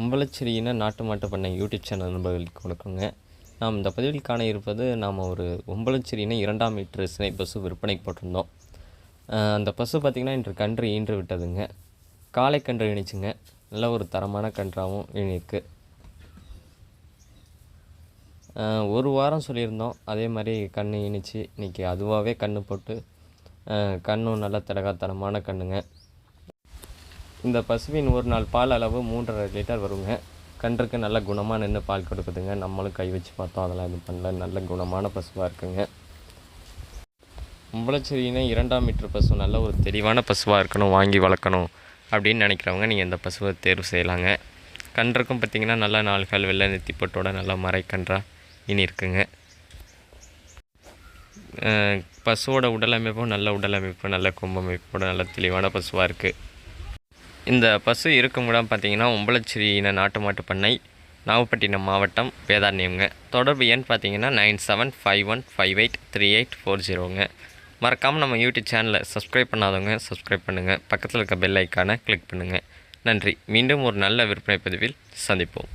உம்பளச்சேரியின நாட்டு மாட்டு பண்ணை யூடியூப் சேனல் நண்பர்களுக்கு வணக்கங்க. நாம் இந்த பதிவில் காண இருப்பது நாம் ஒரு உம்பளச்சேரியின இரண்டாம் மீட்டர் சினை பசு விற்பனைக்கு போட்டிருந்தோம். அந்த பசு பார்த்திங்கன்னா இன்று கன்று ஈன்று விட்டதுங்க. காலை கன்று இணைச்சுங்க நல்ல ஒரு தரமான கன்றாகவும் இணைக்கு ஒரு வாரம் சொல்லியிருந்தோம். அதே மாதிரி கன்று இணைச்சி இன்றைக்கி அதுவாகவே கன்று போட்டு கண்ணும் நல்ல திடகாத்தனமான கன்றுங்க இந்த பசுவின் ஒரு நாள் பால் அளவு மூன்றரை லிட்டர் வருங்க. கன்றுக்கு நல்ல குணமாக நின்று பால் கொடுக்குதுங்க. நம்மளும் கை வச்சு பார்த்தோம். அதெல்லாம் இது பண்ணல. நல்ல குணமான பசுவாக இருக்குங்க. உம்பளச்சேரியின இரண்டாம் மீட்டர் பசு நல்ல ஒரு தெளிவான பசுவாக இருக்கணும் வாங்கி வளர்க்கணும் அப்படின்னு நினைக்கிறவங்க நீங்கள் இந்த பசுவை தேர்வு செய்யலாங்க. கன்றுக்கும் பார்த்தீங்கன்னா நல்ல நாள்கள் வெள்ளை நெத்திப்பட்டோட நல்ல மறைக்கன்றா இனி இருக்குங்க. பசுவோட உடலமைப்பும் நல்ல உடலமைப்பு நல்ல கும்பமைப்போட நல்ல தெளிவான பசுவாக இருக்குது இந்த பசு இருக்கும் இடம் பார்த்தீங்கன்னா உம்பளச்சிரியின நாட்டு மாட்டு பண்ணை நாகப்பட்டினம் மாவட்டம் வேதாரண்யம்ங்க. தொடர்பு எண் பார்த்தீங்கன்னா nine seven five one five eight three eight four ஜீரோங்க. மறக்காமல் நம்ம யூடியூப் சேனலை சப்ஸ்கிரைப் பண்ணாதவங்க சப்ஸ்கிரைப் பண்ணுங்கள் பக்கத்தில் இருக்க பெல் ஐக்கானை கிளிக் பண்ணுங்கள் நன்றி. மீண்டும் ஒரு நல்ல விற்பனை பதிவில் சந்திப்போம்.